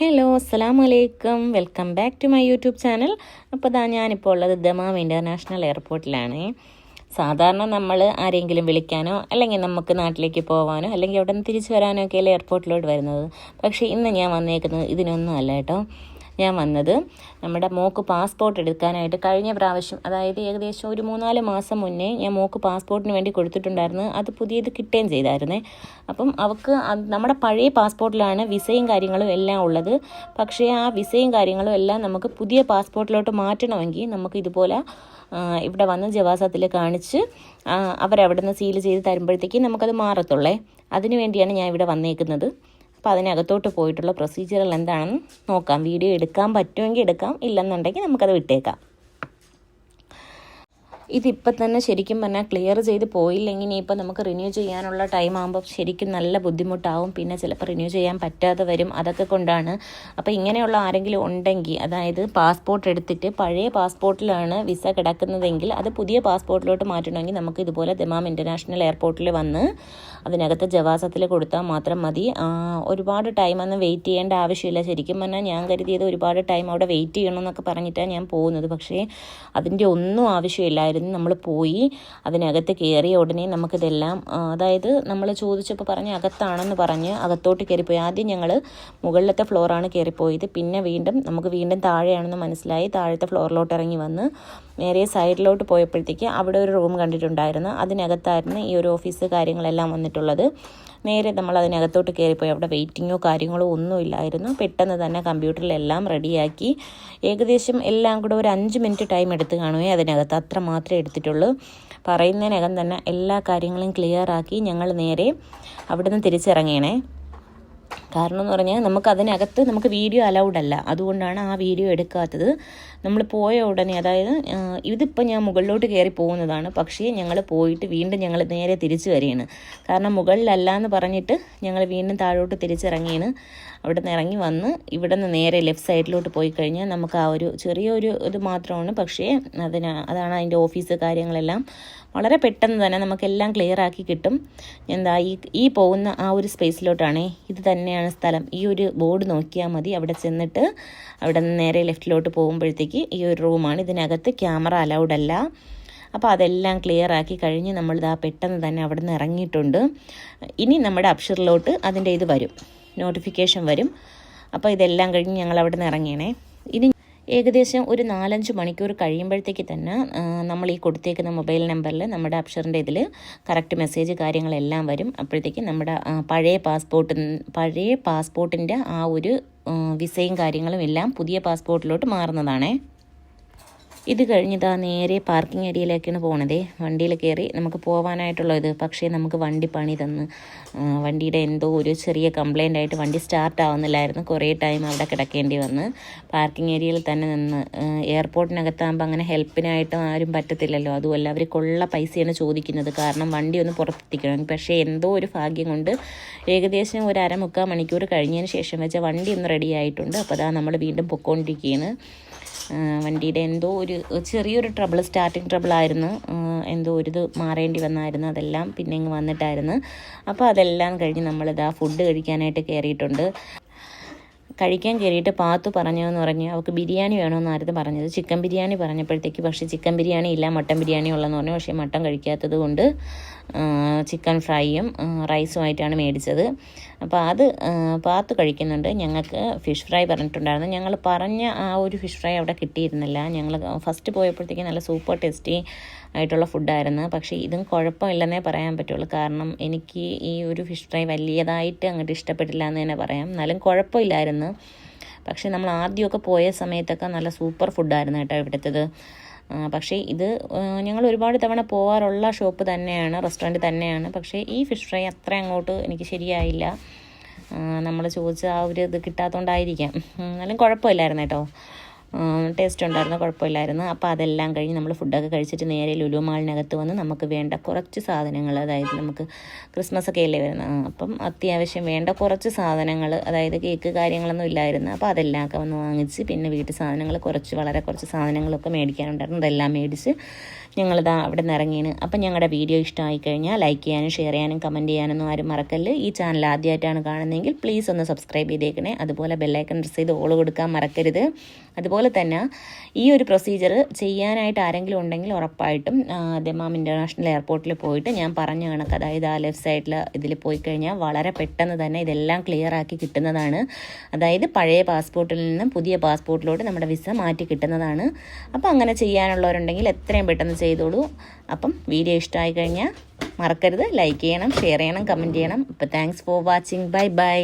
Hello അസ്സാം വലൈക്കും welcome back to my YouTube channel. അപ്പോൾ ഇതാ ഞാനിപ്പോൾ ഉള്ളത് ദമാം ഇന്റർനാഷണൽ എയർപോർട്ടിലാണ്. സാധാരണ നമ്മൾ ആരെങ്കിലും വിളിക്കാനോ അല്ലെങ്കിൽ നമുക്ക് നാട്ടിലേക്ക് പോകാനോ അല്ലെങ്കിൽ അവിടെ നിന്ന് തിരിച്ചു വരാനോ ഒക്കെയല്ലേ എയർപോർട്ടിലോട്ട് വരുന്നത്. പക്ഷേ ഇന്ന് ഞാൻ വന്നേക്കുന്നത് ഇതിനൊന്നും അല്ല കേട്ടോ. ഞാൻ വന്നത്. നമ്മുടെ മോക്ക് പാസ്പോർട്ട് എടുക്കാനായിട്ട് കഴിഞ്ഞ പ്രാവശ്യം അതായത് ഏകദേശം ഒരു മൂന്നാൽ മാസം മുന്നേ ഞാൻ മോക്ക് പാസ്പോർട്ടിന് വേണ്ടി കൊടുത്തിട്ടുണ്ടായിരുന്നു. അത് പുതിയത് കിട്ടുകയും ചെയ്തായിരുന്നേ. അപ്പം അവൾക്ക് നമ്മുടെ പഴയ പാസ്പോർട്ടിലാണ് വിസയും കാര്യങ്ങളും എല്ലാം ഉള്ളത്. പക്ഷേ ആ വിസയും കാര്യങ്ങളും എല്ലാം നമുക്ക് പുതിയ പാസ്പോർട്ടിലോട്ട് മാറ്റണമെങ്കിൽ നമുക്ക് ഇതുപോലെ ഇവിടെ വന്ന് ജവാസത്തിൽ കാണിച്ച് അവരവിടുന്ന് അവരവിടെ നിന്ന് സീൽ ചെയ്ത് തരുമ്പോഴത്തേക്ക് നമുക്കത് മാറത്തുള്ളേ. അതിനു വേണ്ടിയാണ് ഞാൻ ഇവിടെ വന്നേക്കുന്നത്. അപ്പോൾ അതിനകത്തോട്ട് പോയിട്ടുള്ള പ്രൊസീജിയറുകൾ എന്താണെന്ന് നോക്കാം. വീഡിയോ എടുക്കാൻ പറ്റുമെങ്കിൽ എടുക്കാം ഇല്ലെന്നുണ്ടെങ്കിൽ നമുക്കത് വിട്ടേക്കാം. ഇതിപ്പോൾ തന്നെ ശരിക്കും പറഞ്ഞാൽ ക്ലിയർ ചെയ്ത് പോയില്ലെങ്കിൽ ഇനിയിപ്പോൾ നമുക്ക് റിന്യൂ ചെയ്യാനുള്ള ടൈം ആകുമ്പോൾ ശരിക്കും നല്ല ബുദ്ധിമുട്ടാവും. പിന്നെ ചിലപ്പോൾ റിന്യൂ ചെയ്യാൻ പറ്റാതെ വരും. അതൊക്കെ കൊണ്ടാണ്. അപ്പോൾ ഇങ്ങനെയുള്ള ആരെങ്കിലും ഉണ്ടെങ്കിൽ അതായത് പാസ്പോർട്ട് എടുത്തിട്ട് പഴയ പാസ്പോർട്ടിലാണ് വിസ കിടക്കുന്നതെങ്കിൽ അത് പുതിയ പാസ്പോർട്ടിലോട്ട് മാറ്റണമെങ്കിൽ നമുക്ക് ഇതുപോലെ ദമാം ഇന്റർനാഷണൽ എയർപോർട്ടിൽ വന്ന് അതിനകത്ത് ജവാസത്തിൽ കൊടുത്താൽ മാത്രം മതി. ഒരുപാട് ടൈം ഒന്നും വെയിറ്റ് ചെയ്യേണ്ട ആവശ്യമില്ല. ശരിക്കും പറഞ്ഞാൽ ഞാൻ കരുതിയത് ഒരുപാട് ടൈം അവിടെ വെയിറ്റ് ചെയ്യണമെന്നൊക്കെ പറഞ്ഞിട്ടാണ് ഞാൻ പോകുന്നത്. പക്ഷേ അതിന്റെ ഒന്നും ആവശ്യമില്ലായിരുന്നു. നമ്മൾ പോയി അതിനകത്ത് കയറിയ ഉടനെ നമുക്കിതെല്ലാം അതായത് നമ്മൾ ചോദിച്ചപ്പോൾ പറഞ്ഞ് അകത്താണെന്ന് പറഞ്ഞ് അകത്തോട്ട് കയറിപ്പോയി. ആദ്യം ഞങ്ങൾ മുകളിലത്തെ ഫ്ലോറാണ് കയറിപ്പോയത്. പിന്നെ വീണ്ടും നമുക്ക് വീണ്ടും താഴെയാണെന്ന് മനസ്സിലായി. താഴത്തെ ഫ്ലോറിലോട്ട് ഇറങ്ങി വന്ന് നേരെ സൈഡിലോട്ട് പോയപ്പോഴത്തേക്ക് അവിടെ ഒരു റൂം കണ്ടിട്ടുണ്ടായിരുന്നു. അതിനകത്തായിരുന്നു ഈ ഒരു ഓഫീസ് കാര്യങ്ങളെല്ലാം വന്നിട്ടുള്ളത്. നേരെ നമ്മൾ അതിനകത്തോട്ട് കയറിപ്പോയി. അവിടെ വെയിറ്റിങ്ങോ കാര്യങ്ങളോ ഒന്നുമില്ലായിരുന്നു. പെട്ടെന്ന് തന്നെ കമ്പ്യൂട്ടറിലെല്ലാം റെഡിയാക്കി. ഏകദേശം എല്ലാം കൂടെ ഒരു അഞ്ച് മിനിറ്റ് ടൈം എടുത്ത് കാണുകയും അതിനകത്ത്. അത്ര മാത്രമേ എടുത്തിട്ടുള്ളൂ. പറയുന്നതിനകം തന്നെ എല്ലാ കാര്യങ്ങളും ക്ലിയറാക്കി ഞങ്ങൾ നേരെ അവിടുന്ന് തിരിച്ചിറങ്ങിയണേ കാരണം എന്ന് പറഞ്ഞാൽ നമുക്ക് അതിനകത്ത് നമുക്ക് വീഡിയോ അലൗഡ് അല്ല. അതുകൊണ്ടാണ് ആ വീഡിയോ എടുക്കാത്തത്. നമ്മൾ പോയ ഉടനെ അതായത് ഇതിപ്പോൾ ഞാൻ മുകളിലോട്ട് കയറി പോകുന്നതാണ്. പക്ഷേ ഞങ്ങൾ പോയിട്ട് വീണ്ടും ഞങ്ങൾ നേരെ തിരിച്ചു വരികയാണ്. കാരണം മുകളിലല്ല എന്ന് പറഞ്ഞിട്ട് ഞങ്ങൾ വീണ്ടും താഴോട്ട് തിരിച്ചിറങ്ങിയാണ്. അവിടെ നിന്ന് ഇറങ്ങി വന്ന് ഇവിടെ നിന്ന് നേരെ ലെഫ്റ്റ് സൈഡിലോട്ട് പോയി കഴിഞ്ഞാൽ നമുക്ക് ആ ഒരു ചെറിയൊരു ഇത് മാത്രമാണ്. പക്ഷേ അതിന് അതാണ് അതിന്റെ ഓഫീസ് കാര്യങ്ങളെല്ലാം. വളരെ പെട്ടെന്ന് തന്നെ നമുക്കെല്ലാം ക്ലിയർ ആക്കി കിട്ടും. എന്താ ഈ ഈ പോകുന്ന ആ ഒരു സ്പേസിലോട്ടാണേ ഇത് തന്നെയാണ് സ്ഥലം. ഈ ഒരു ബോർഡ് നോക്കിയാൽ മതി. അവിടെ ചെന്നിട്ട് അവിടെ നിന്ന് നേരെ ലെഫ്റ്റിലോട്ട് പോകുമ്പോഴത്തേക്ക് ഈ ഒരു റൂമാണ്. ഇതിനകത്ത് ക്യാമറ അലൗഡ് അല്ല. അപ്പോൾ അതെല്ലാം ക്ലിയർ ആക്കി കഴിഞ്ഞ് നമ്മളിതാ പെട്ടെന്ന് തന്നെ അവിടെ നിന്ന് ഇറങ്ങിയിട്ടുണ്ട്. ഇനി നമ്മുടെ അപ്ഷറിലോട്ട് അതിന്റെ ഇത് വരും. നോട്ടിഫിക്കേഷൻ വരും. അപ്പോൾ ഇതെല്ലാം കഴിഞ്ഞ് ഞങ്ങൾ അവിടെ നിന്ന് ഇറങ്ങിയണേ ഇനി ഏകദേശം ഒരു നാലഞ്ച് മണിക്കൂർ കഴിയുമ്പോഴത്തേക്ക് തന്നെ നമ്മൾ ഈ കൊടുത്തേക്കുന്ന മൊബൈൽ നമ്പറിൽ നമ്മുടെ അക്ഷറിന്റെ ഇതിൽ കറക്റ്റ് മെസ്സേജ് കാര്യങ്ങളെല്ലാം വരും. അപ്പോഴത്തേക്ക് നമ്മുടെ പഴയ പാസ്പോർട്ട് പഴയ പാസ്പോർട്ടിന്റെ ആ ഒരു വിസയും കാര്യങ്ങളും എല്ലാം പുതിയ പാസ്പോർട്ടിലോട്ട് മാറുന്നതാണേ. ഇത് കഴിഞ്ഞിതാ നേരെ പാർക്കിംഗ് ഏരിയയിലേക്കാണ് പോണതേ. വണ്ടിയിൽ കയറി നമുക്ക് പോകാനായിട്ടുള്ള ഇത്. പക്ഷേ നമുക്ക് വണ്ടി പണി തന്ന് വണ്ടിയുടെ എന്തോ ഒരു ചെറിയ കംപ്ലൈന്റ് ആയിട്ട് വണ്ടി സ്റ്റാർട്ട് ആവുന്നില്ലായിരുന്നു. കുറേ ടൈം അവിടെ കിടക്കേണ്ടി വന്ന്. പാർക്കിംഗ് ഏരിയയിൽ തന്നെ നിന്ന് എയർപോർട്ടിനകത്താകുമ്പോൾ അങ്ങനെ ഹെൽപ്പിനായിട്ട് ആരും പറ്റത്തില്ലല്ലോ. അതുമല്ല അവർ കൊള്ള പൈസയാണ് ചോദിക്കുന്നത്. കാരണം വണ്ടി ഒന്ന് പുറത്തെത്തിക്കണം. പക്ഷേ എന്തോ ഒരു ഭാഗ്യം കൊണ്ട് ഏകദേശം ഒരു അരമുക്കാൽ മണിക്കൂർ കഴിഞ്ഞതിന് ശേഷം വെച്ചാൽ വണ്ടി ഒന്ന് റെഡി ആയിട്ടുണ്ട്. അപ്പോൾ അതാ നമ്മൾ വീണ്ടും പൊക്കോണ്ടിരിക്കുകയാണ് വണ്ടിയുടെ എന്തോ ഒരു ചെറിയൊരു ട്രബിൾ സ്റ്റാർട്ടിങ് ട്രബിൾ ആയിരുന്നു. എന്തോ ഒരു ഇത് മാറേണ്ടി വന്നായിരുന്നു. അതെല്ലാം പിന്നെ ഇങ്ങ് വന്നിട്ടായിരുന്നു. അപ്പോൾ അതെല്ലാം കഴിഞ്ഞ് നമ്മളിതാ ഫുഡ് കഴിക്കാനായിട്ട് കയറിയിട്ടുണ്ട് കഴിക്കാൻ കയറിയിട്ട് പാത്തു പറഞ്ഞതെന്ന് പറഞ്ഞ് അവൾക്ക് ബിരിയാണി വേണമെന്നായിരുന്നു പറഞ്ഞത്. ചിക്കൻ ബിരിയാണി പറഞ്ഞപ്പോഴത്തേക്ക് പക്ഷേ ചിക്കൻ ബിരിയാണി ഇല്ല മട്ടൻ ബിരിയാണി ഉള്ളതെന്ന് പറഞ്ഞു. പക്ഷേ മട്ടൻ കഴിക്കാത്തത് കൊണ്ട് ചിക്കൻ ഫ്രൈയും റൈസുമായിട്ടാണ് മേടിച്ചത്. അപ്പോൾ അത് പാത്ത് കഴിക്കുന്നുണ്ട്. ഞങ്ങൾക്ക് ഫിഷ് ഫ്രൈ പറഞ്ഞിട്ടുണ്ടായിരുന്നു. ഞങ്ങൾ പറഞ്ഞ ആ ഒരു ഫിഷ് ഫ്രൈ അവിടെ കിട്ടിയിരുന്നില്ല. ഞങ്ങൾ ഫസ്റ്റ് പോയപ്പോഴത്തേക്ക് നല്ല സൂപ്പർ ടേസ്റ്റി ആയിട്ടുള്ള ഫുഡായിരുന്നു. പക്ഷേ ഇതും കുഴപ്പമില്ലെന്നേ പറയാൻ പറ്റുള്ളൂ. കാരണം എനിക്ക് ഈ ഒരു ഫിഷ് ഫ്രൈ വലിയതായിട്ട് അങ്ങോട്ട് ഇഷ്ടപ്പെട്ടില്ല എന്ന് തന്നെ പറയാം. എന്നാലും കുഴപ്പമില്ലായിരുന്നു. പക്ഷേ നമ്മൾ ആദ്യമൊക്കെ പോയ സമയത്തൊക്കെ നല്ല സൂപ്പർ ഫുഡായിരുന്നു കേട്ടോ ഇവിടുത്തേത്. പക്ഷേ ഇത് ഞങ്ങൾ ഒരുപാട് തവണ പോകാറുള്ള ഷോപ്പ് തന്നെയാണ് റെസ്റ്റോറന്റ് തന്നെയാണ്. പക്ഷേ ഈ ഫിഷ് ഫ്രൈ അത്ര അങ്ങോട്ട് എനിക്ക് ശരിയായില്ല. നമ്മൾ ചോദിച്ച ആ ഒരു ഇത് കിട്ടാത്തതുകൊണ്ടായിരിക്കാം എന്നാലും കുഴപ്പമില്ലായിരുന്നു കേട്ടോ. ടേസ്റ്റ് ഉണ്ടായിരുന്നു കുഴപ്പമില്ലായിരുന്നു. അപ്പോൾ അതെല്ലാം കഴിഞ്ഞ് നമ്മൾ ഫുഡൊക്കെ കഴിച്ചിട്ട് നേരെ ലുലു മാളിനകത്ത് വന്ന് നമുക്ക് വേണ്ട കുറച്ച് സാധനങ്ങൾ അതായത് നമുക്ക് ക്രിസ്മസ് ഒക്കെ അല്ലേ വരുന്നത്? അപ്പം അത്യാവശ്യം വേണ്ട കുറച്ച് സാധനങ്ങൾ അതായത് കേക്ക് കാര്യങ്ങളൊന്നും ഇല്ലായിരുന്നു. അപ്പോൾ അതെല്ലാം ഒക്കെ വന്ന് വാങ്ങിച്ച് പിന്നെ വീട്ടു സാധനങ്ങൾ കുറച്ച് വളരെ കുറച്ച് സാധനങ്ങളൊക്കെ മേടിക്കാനുണ്ടായിരുന്നു. അതെല്ലാം മേടിച്ച് ഞങ്ങളിതാ അവിടെ നിന്ന് ഇറങ്ങിയാണ് അപ്പം ഞങ്ങളുടെ വീഡിയോ ഇഷ്ടമായി കഴിഞ്ഞാൽ ലൈക്ക് ചെയ്യാനും ഷെയർ ചെയ്യാനും കമന്റ് ചെയ്യാനൊന്നും ആരും മറക്കല്ല്. ഈ ചാനൽ ആദ്യമായിട്ടാണ് കാണുന്നതെങ്കിൽ പ്ലീസ് ഒന്ന് സബ്സ്ക്രൈബ് ചെയ്തേക്കണേ. അതുപോലെ ബെല്ലൈക്കൺ പ്രസ് ചെയ്ത് ഓൾ കൊടുക്കാൻ മറക്കരുത്. അതുപോലെ തന്നെ ഈ ഒരു പ്രൊസീജിയർ ചെയ്യാനായിട്ട് ആരെങ്കിലും ഉണ്ടെങ്കിൽ ഉറപ്പായിട്ടും ദമാം ഇന്റർനാഷണൽ എയർപോർട്ടിൽ പോയിട്ട് ഞാൻ പറഞ്ഞ കണക്ക് അതായത് ആ ലെഫ്റ്റ് സൈഡിൽ ഇതിൽ പോയി കഴിഞ്ഞാൽ വളരെ പെട്ടെന്ന് തന്നെ ഇതെല്ലാം ക്ലിയർ ആക്കി കിട്ടുന്നതാണ്. അതായത് പഴയ പാസ്പോർട്ടിൽ നിന്നും പുതിയ പാസ്പോർട്ടിലോട്ട് നമ്മുടെ വിസ മാറ്റി കിട്ടുന്നതാണ്. അപ്പോൾ അങ്ങനെ ചെയ്യാനുള്ളവരുണ്ടെങ്കിൽ എത്രയും പെട്ടെന്ന് ചെയ്തോളൂ. അപ്പം വീഡിയോ ഇഷ്ടമായി കഴിഞ്ഞാൽ മറക്കരുത്. ലൈക്ക് ചെയ്യണം ഷെയർ ചെയ്യണം കമന്റ് ചെയ്യണം. അപ്പോൾ thanks for watching bye bye